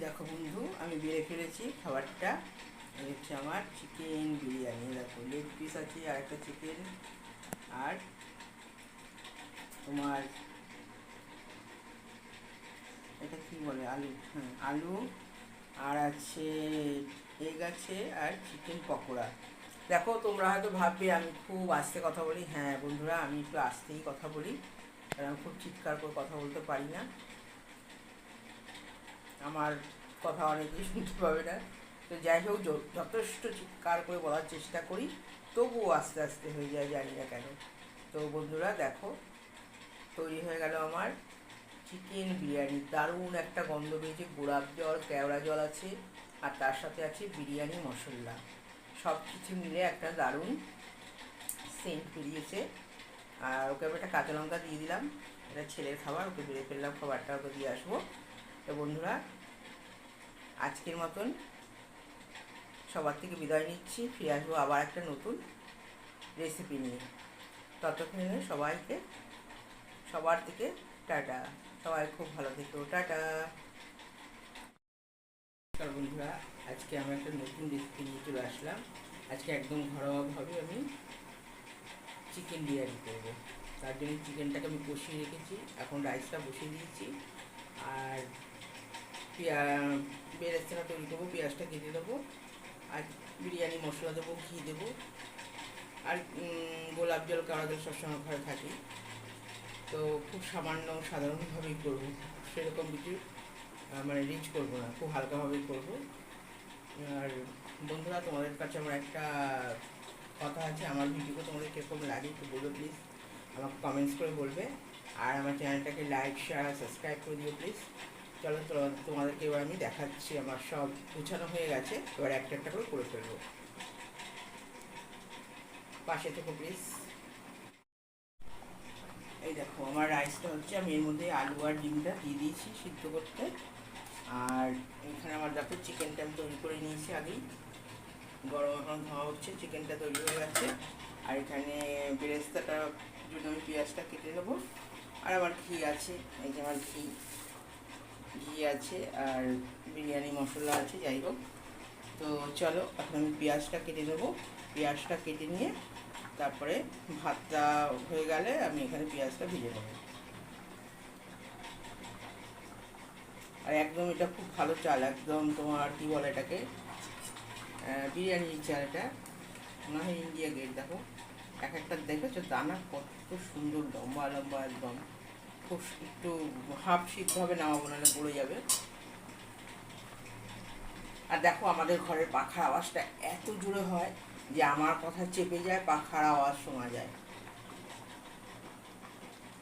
দেখো বন্ধু, আমি বেড়ে ফেলেছি খাবারটা। এই হচ্ছে আমার চিকেন বিরিয়ানি। দেখো লেগ পিস আছে আর একটা চিকেন আর তোমার, এটা কি বলে, আলু? হ্যাঁ আলু। আর আছে এগ আছে আর চিকেন পকোড়া। দেখো, তোমরা হয়তো ভাববে, আমি খুব আস্তে কথা বলি। হ্যাঁ বন্ধুরা, আমি একটু আস্তেই কথা বলি। কারণ খুব চিৎকার করে কথা বলতে পারি না। আমার কথা অনেকেই শুনতে পাবে না। তো যাই হোক যথেষ্ট চিৎকার করে বলার চেষ্টা করি, তবুও আস্তে আস্তে হয়ে যায়, জানি না কেন। তো বন্ধুরা, দেখো, তৈরি হয়ে গেল আমার চিকেন বিরিয়ানি। দারুণ একটা গন্ধ বেরিয়েছে গোলাপ জল, কেওড়া জল আছে, আর তার সাথে আছে বিরিয়ানি মশলা। সব কিছু মিলে একটা দারুণ সেন্ট বেরিয়েছে। আর ওকে আমি একটা কাঁচা লঙ্কা দিয়ে দিলাম। এটা ছেলের খাবার, ওকে বেড়ে ফেললাম, খাবারটা ওকে দিয়ে আসব। তো বন্ধুরা আজকের মতন সবার থেকে বিদায় নিচ্ছি, ফিরে আসব আবার একটা নতুন রেসিপি নিয়ে। ততক্ষণে সবাইকে, সবার থেকে টাটা। সবাই খুব ভালো থেকো। টাটা। নমস্কার বন্ধুরা, আজকে আমি একটা নতুন রেসিপি নিয়ে চলে আসলাম। আজকে একদম ঘরোয়াভাবে আমি চিকেন বিরিয়ানি করব। তার জন্য চিকেনটাকে আমি কষিয়ে রেখেছি। এখন রাইসটা বসিয়ে দিয়েছি। আর পেঁয়া বেরেস্তাটা তৈরি করব পেঁয়াজটা কেটে দেবো আর বিরিয়ানি, মশলা দেবো, ঘি দেবো, আর গোলাপ জল কাওড়া জল সবসময় ঘরে থাকি। তো খুব সামান্য সাধারণভাবেই করব, সেরকম কিছু মানে রিচ করব না, খুব হালকাভাবেই করব। আর বন্ধুরা, তোমাদের কাছে আমার একটা কথা আছে, আমার ভিডিও তোমাদের কীরকম লাগে একটু বলবে প্লিজ আমাকে কমেন্টস করে বলবে, আর আমার চ্যানেলটাকে লাইক শেয়ার সাবস্ক্রাইব করে দিও প্লিজ চলো তোমাদেরকে এবার আমি দেখাচ্ছি, আমার সব গুছানো হয়ে গেছে, এবার একটা একটা করে করে ফেলব। পাশে থেকো প্লিজ এই দেখো, আমার রাইসটা হচ্ছে, আমি এর মধ্যে আলু আর ডিমটা দিয়ে দিয়েছি সিদ্ধ করতে। আর এখানে আমার দেখো চিকেনটা আমি তৈরি করে নিয়েছি আগেই। গরম এখন ধোয়া হচ্ছে চিকেনটা তৈরি হয়ে গেছে। আর এখানে বেরেস্তাটার জন্য আমি পেঁয়াজটা কেটে নেব। আর আমার ঘি আছে, এই যে আমার ঘি। ঘি আছে আর বিরিয়ানি মশলা আছে, যাই হোক। তো চলো, এখন আমি পেঁয়াজটা কেটে নেব। পেঁয়াজটা কেটে নিয়ে তারপরে ভাতটা হয়ে গেলে আমি এখানে পেঁয়াজটা ভেজে নেব। আর একদম এটা খুব ভালো চাল, একদম তোমার কি বলে এটাকে? বিরিয়ানির চাল এটা। মনে হয় ইন্ডিয়া গেট দেখো। এক একটা দেখেছ দানা কত সুন্দর, লম্বা লম্বা একদম। খুব একটু হাফ সিদ্ধ হবে নামাবো নাহলে পড়ে যাবে। আর দেখো আমাদের ঘরের পাখার আওয়াজটা এত জোরে হয় যে আমার কথা চেপে যায়, পাখার আওয়াজ শোনা যায়।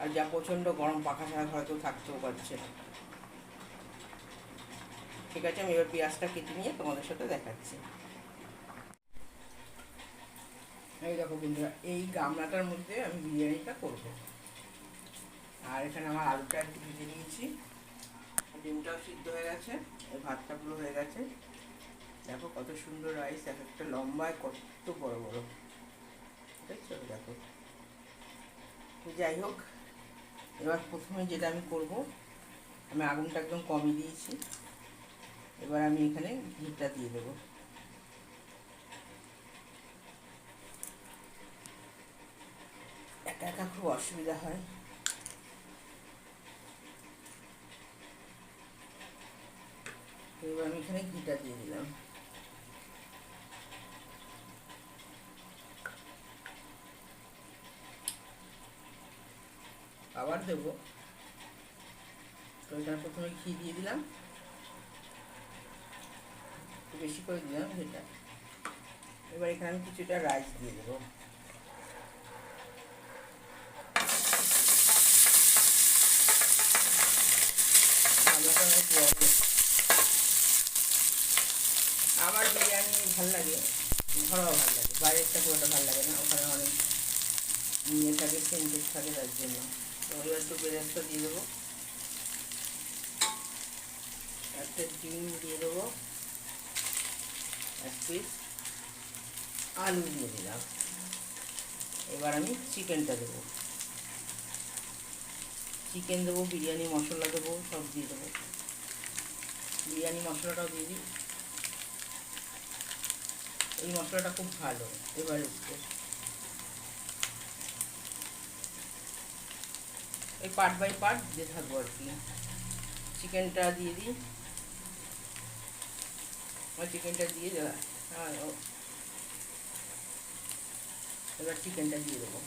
আর যা প্রচণ্ড গরম, পাখা ছাড়া ঘরে কেউ থাকতেও পারছে না। ঠিক আছে, আমি এবার পেঁয়াজটা কেটে নিয়ে তোমাদের সাথে দেখাচ্ছি। এই দেখো বন্ধুরা, এই গামলাটার মধ্যে আমি বিরিয়ানিটা করব। আর এখানে আমার আলুটা একটু ভেজে নিয়েছি। ডিমটাও সিদ্ধ হয়ে গেছে ভাতটা পুরো হয়ে গেছে। দেখো কত সুন্দর রাইস এক একটা লম্বায় কত বড় বড়। দেখছ দেখো। যাই হোক, এবার প্রথমে যেটা আমি করব, আমি আগুনটা একদম কমই দিয়েছি। এবার আমি এখানে ঘিটা দিয়ে দেবো। একা একা খুব অসুবিধা হয়। এবার আমি এখানে ঘিটা দিয়ে দিলাম। আবার দেবো। তো এখানে প্রথমে ঘি দিয়ে দিলাম। বেশি করে দিলাম ঘিটা। এবার এখানে আমি কিছুটা রাইস দিয়ে দেবো। গামলাটা অনেক। আমার বিরিয়ানি ভালো লাগে, ঘরোয়া ভালো লাগে, বাইরেরটা একটা ভালো লাগে না, ওখানে অনেক ইয়ে থাকে সেন্টেড থাকে তার জন্য। তো এবার একটু বেরেস্তা দিয়ে দেবো। একটা ডিম দিয়ে দেবো, এক পিস আলু দিয়ে দিলাম। এবার আমি চিকেনটা দেবো। চিকেন দেবো, বিরিয়ানি মশলা দেবো, সব দিয়ে দেবো। বিরিয়ানি মশলাটাও দিয়ে দিই। এই মশলাটা খুব ভালো। এবার এই পার্ট বাই পার্ট দিয়ে থাকব আর কি। চিকেনটা দিয়ে দিই। চিকেনটা দিয়ে দেওয়া হ্যাঁ এবার চিকেনটা দিয়ে দেবো।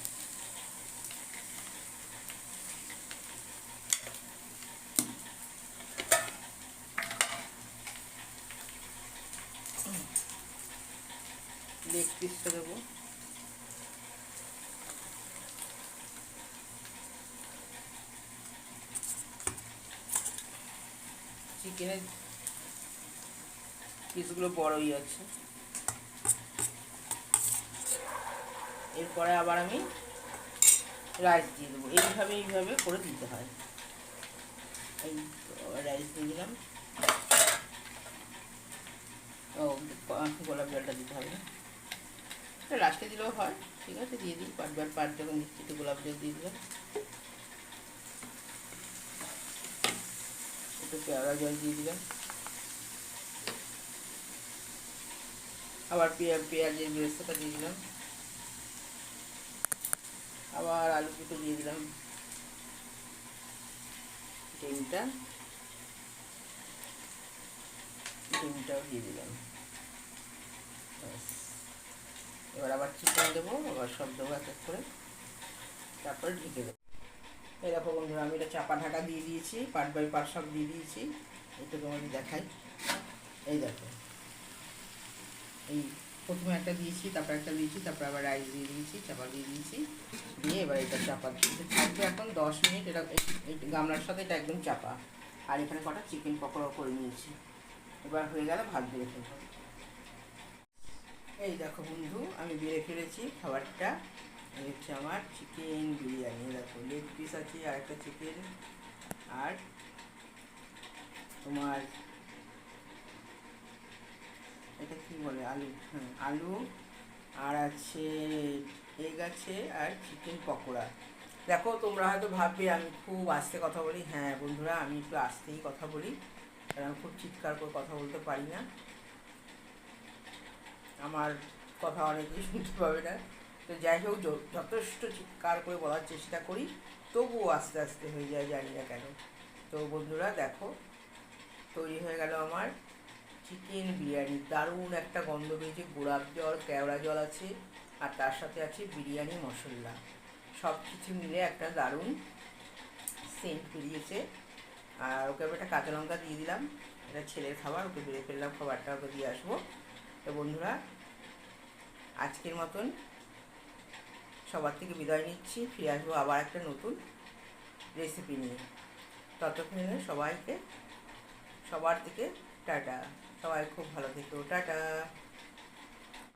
লেগ পিসটা দেবো। চিকেনের পিসগুলো বড়ই আছে। এরপরে আবার আমি রাইস দিয়ে দেবো। এইভাবে এইভাবে করে দিতে হয়। এই রাইস দিয়ে দিলাম। ও গোলাপ জলটা দিতে হবে লাস্টে দিলেও হয়, ঠিক আছে? দিয়ে দিই, পাঁচ বার পাঁচ যখন দিচ্ছি, একটু গোলাপ জল দিয়ে দিলাম। একটু পেয়ারা জল দিয়ে দিলাম। আবার পেঁয়াজ পেঁয়াজের বেরেস্তাটা দিয়ে দিলাম। আবার আলু কুটো দিয়ে দিলাম। ডিমটা। ডিমটাও দিয়ে দিলাম। এবার আবার চিকেন দেবো আবার সব দেবো এক এক করে। তারপরে ঢেকে দেবো। দেখো বন্ধুরা, আমি এটা চাপা ঢাকা দিয়ে দিয়েছি পার্ট বাই পার্ট সব দিয়ে দিয়েছি। একটু তোমাদের দেখাই। এই দেখো। এই প্রথমে একটা দিয়েছি, তারপর একটা দিয়েছি, তারপর আবার রাইস দিয়ে দিয়েছি, চাপা দিয়ে দিয়েছি। দিয়ে এবার এটা চাপা দিয়েছি। থাকবে এখন দশ মিনিট, এটা গামলার সাথে এটা একদম চাপা। আর এখানে কটা চিকেন পকোড়া করে নিয়েছি। এবার হয়ে গেলে ভাত দিয়ে ফেলব এই দেখো বন্ধু, আমি বেড়ে ফেলেছি খাবারটা। এই হচ্ছে আমার চিকেন বিরিয়ানি। দেখো লেগ পিস আছে, আর একটা চিকেন আর তোমার, এটা কি বলে, আলু? হ্যাঁ আলু। আর আছে এগ আছে আর চিকেন পকোড়া। দেখো, তোমরা হয়তো ভাববে, আমি খুব আস্তে কথা বলি। হ্যাঁ বন্ধুরা, আমি একটু আস্তেই কথা বলি। কারণ খুব চিৎকার করে কথা বলতে পারি না। আমার কথা অনেকেই শুনতে পাবে না। তো যাই হোক যথেষ্ট চিৎকার করে বলার চেষ্টা করি, তবুও আস্তে আস্তে হয়ে যায়, জানি না কেন। তো বন্ধুরা, দেখো, তৈরি হয়ে গেল আমার চিকেন বিরিয়ানি। দারুণ একটা গন্ধ বেরিয়েছে গোলাপ জল, কেওড়া জল আছে, আর তার সাথে আছে বিরিয়ানি মশলা। সব কিছু মিলে একটা দারুণ সেন্ট বেরিয়েছে। আর ওকে আমি একটা কাঁচা লঙ্কা দিয়ে দিলাম। এটা ছেলের খাবার, ওকে বেড়ে ফেললাম, খাবারটা ওকে দিয়ে আসব। তো বন্ধুরা আজকের মতন সবার থেকে বিদায় নিচ্ছি। ফিরে আসব আবার একটা নতুন রেসিপি নিয়ে। ততক্ষণে সবাইকে, সবার থেকে টাটা। সবাই খুব ভালো থেকো। টাটা।